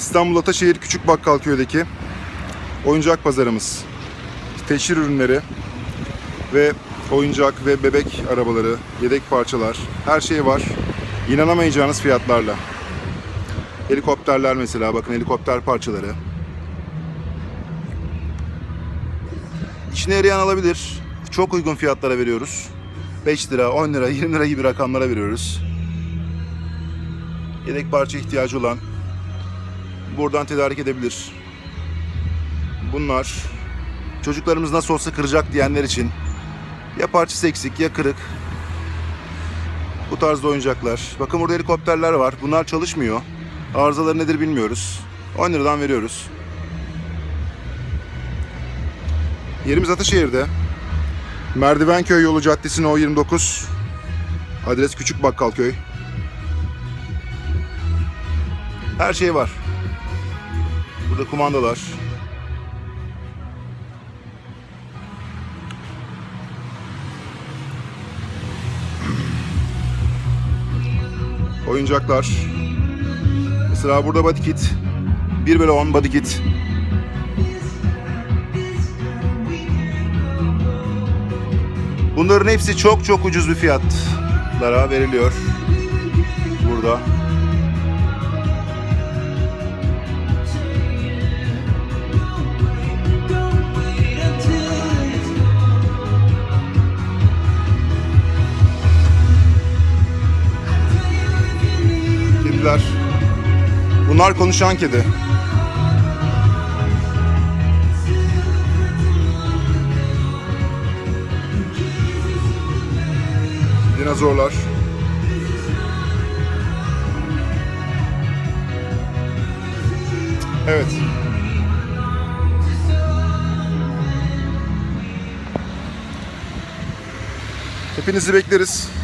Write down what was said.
İstanbul Ataşehir Küçük Bakkalköy'deki oyuncak pazarımız. Teşhir ürünleri ve oyuncak ve bebek arabaları, yedek parçalar, her şey var. İnanamayacağınız fiyatlarla. Helikopterler mesela, bakın helikopter parçaları. İçine yarayan alabilir. Çok uygun fiyatlara veriyoruz. 5 lira, 10 lira, 20 lira gibi rakamlara veriyoruz. Yedek parça ihtiyacı olan buradan tedarik edebilir. Bunlar çocuklarımız nasıl olsa kıracak diyenler için ya parçası eksik ya kırık. Bu tarzda oyuncaklar. Bakın burada helikopterler var. Bunlar çalışmıyor. Arızaları nedir bilmiyoruz. 10 liradan veriyoruz. Yerimiz Ataşehir'de. Merdivenköy yolu caddesi No 29. Adres Küçük Bakkalköy. Her şey var. Burada kumandalar. Oyuncaklar. Mesela burada body kit. 1 bölü 10 body kit. Bunların hepsi çok çok ucuz bir fiyatlara veriliyor. Burada. Bunlar konuşan kedi. Dinozorlar. Evet. Hepinizi bekleriz.